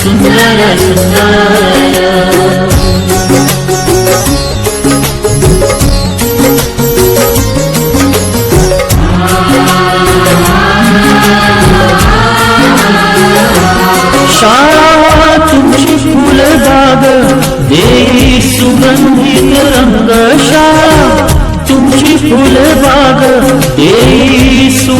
शाळा सुंदर सुंदर शाळा तुमची फुलबाग देई सुगंधित रंग शाळा तुमची फुलबाग देई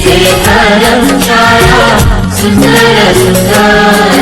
జయకారం చాలా సుందర సుందర.